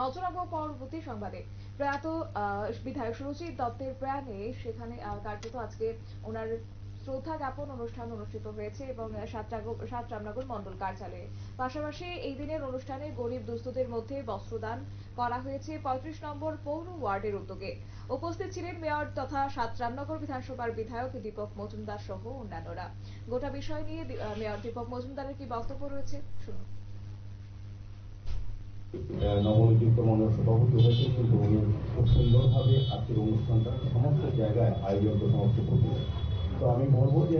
নজর রাখব পরবর্তী সংবাদে। প্রয়াত বিধায়ক সুরজিৎ দত্তের প্রয়াণে সেখানে কার্যত আজকে ওনার শ্রদ্ধা জ্ঞাপন অনুষ্ঠান অনুষ্ঠিত হয়েছে এবং সাত রামনগর মন্ডল কার্যালয়ে। পাশাপাশি এই দিনের অনুষ্ঠানে গরিব দুস্থদের মধ্যে বস্ত্রদান করা হয়েছে পঁয়ত্রিশ নম্বর পৌর ওয়ার্ডের উদ্যোগে। উপস্থিত ছিলেন মেয়র তথা সাত রামনগর বিধানসভার বিধায়ক দীপক মজুমদার সহ অন্যান্যরা। গোটা বিষয় নিয়ে মেয়র দীপক মজুমদারের কি বক্তব্য রয়েছে? শুনুন। নবনিযুক্ত মন্ডল সভাপতি হয়েছে, কিন্তু উনি খুব সুন্দরভাবে আজকের অনুষ্ঠানটা সমস্ত জায়গায় আয়োজন সমস্ত করতে তো আমি বলব যে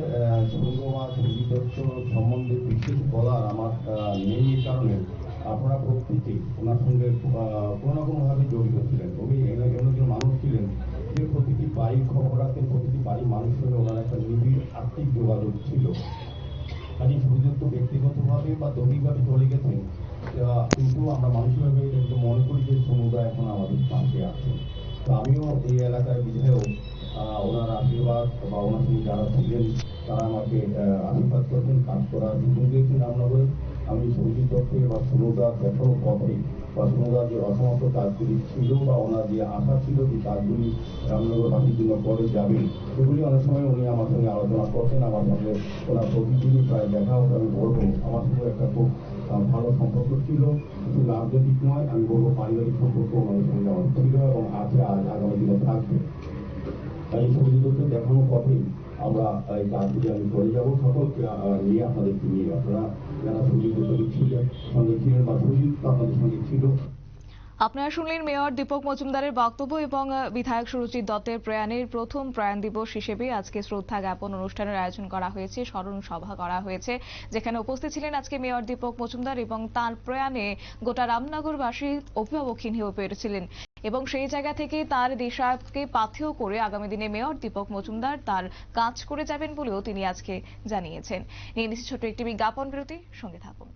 সংগীত দত্ত সম্বন্ধে বিশেষ বলার আমার নেই কারণে। আপনারা প্রত্যেকেই ওনার সঙ্গে কোনো না কোনোভাবে জড়িত ছিলেন। উনি একজন মানুষ ছিলেন যে প্রতিটি বাড়ির খবর রাখতেন প্রতিটি বাড়ির মানুষের সঙ্গে ওনার একটা নিবিড় আর্থিক যোগাযোগ ছিল। কাজে শুধুমাত্র ব্যক্তিগতভাবে বা দৈনিকভাবে চলে গেছেন কিন্তু আমরা মানুষভাবে কিন্তু মনে করি যে সমুদায় এখন আমাদের পাশে আছে। তো আমিও এই এলাকার বিধায়ক ওনার আশীর্বাদ বা ওনার সঙ্গে যারা ছিলেন, তারা আমাকে আশীর্বাদ করছেন কাজ করার সুযোগ দিয়েছেন রামনগরে আমি সঞ্জিত দত্তের বা সমুদার দেখানো পথে বা সমুদার যে অসমাপ্ত কাজগুলি ছিল বা ওনার যে আশা ছিল যে কাজগুলি রামনগরবাসীর জন্য করে যাবেন সেগুলি অনেক সময় উনি আমার সঙ্গে আলোচনা করতেন আমার সঙ্গে ওনার প্রতিদিনই প্রায় দেখা হতো আমি বলব। আমার সঙ্গে একটা খুব ভালো সম্পর্ক ছিল শুধু রাজনৈতিক নয়, আমি বলব পারিবারিক সম্পর্ক আমাদের সঙ্গে আমার ছিল এবং আছে, আজ আগামী দিনে থাকবে। তাই সূর্যদত্তের দেখানো পথেই আমরা এই কাজগুলি আমি করে যাব, সকলকে নিয়ে আপনাদেরকে নিয়ে, আপনারা যারা সূর্যদত্ত ছিলেন, সঙ্গে ছিলেন বা সুজিত আপনাদের সঙ্গে ছিল আপনারা শুনলেন মেয়র দীপক মজুমদারের বক্তব্য এবং বিধায়ক সুরজিৎ দত্তের প্রয়াণের প্রথম প্রয়াণ দিবস হিসেবে আজকে শ্রদ্ধা জ্ঞাপন অনুষ্ঠানের আয়োজন করা হয়েছে, স্মরণ সভা করা হয়েছে, যেখানে উপস্থিত ছিলেন আজকে মেয়র দীপক মজুমদার এবং তার প্রয়াণে গোটা রামনগরবাসী অভিভাবকহীন হয়ে পড়েছিলেন এবং সেই জায়গা থেকে তার দেশাকে পাথেয় করে আগামী দিনে মেয়র দীপক মজুমদার তার কাজ করে যাবেন বলেও তিনি আজকে জানিয়েছেন। নিয়ে নিচ্ছি ছোট্ট একটি বিজ্ঞাপন বিরতি, সঙ্গে থাকুন।